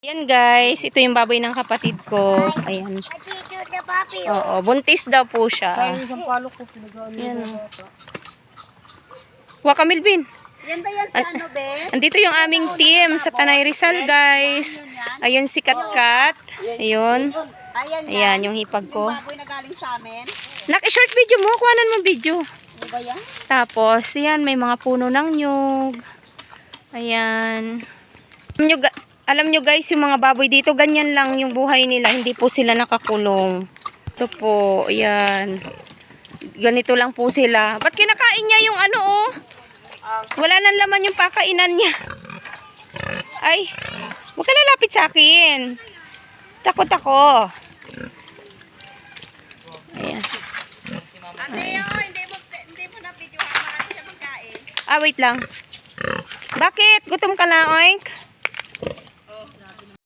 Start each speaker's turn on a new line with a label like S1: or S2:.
S1: Ayan guys, ito yung baboy ng kapatid ko. Ayan. Oo, buntis daw po siya.
S2: isang palo ko, pinag-ano
S1: Yan.
S2: yung bata.
S1: Waka Milvin.
S3: Yan ba yan si ano, be?
S1: Andito yung aming team sa Tanay Rizal guys. Ayun si Katkat. Ayun.
S3: Ayan yan.
S1: Ayan yung hipag
S3: Yung
S1: ko.
S3: baboy na galing sa amin.
S1: Naki-short video mo. Kuhanan mo video.
S3: Ano?
S1: Tapos, yan, may mga puno ng nyug. Ayan. Ga- alam nyo guys, yung mga baboy dito, ganyan lang yung buhay nila. Hindi po sila nakakulong. Ito po, ayan. Ganito lang po sila. Ba't kinakain niya yung ano, oh? Wala nang laman yung pakainan niya. Ay, huwag ka lalapit sa akin. Takot ako. Ayan.
S3: Ate, oh, hindi mo, hindi mo na video hamaan siya magkain.
S1: Ah, wait lang. Bakit? Gutom ka na, oink?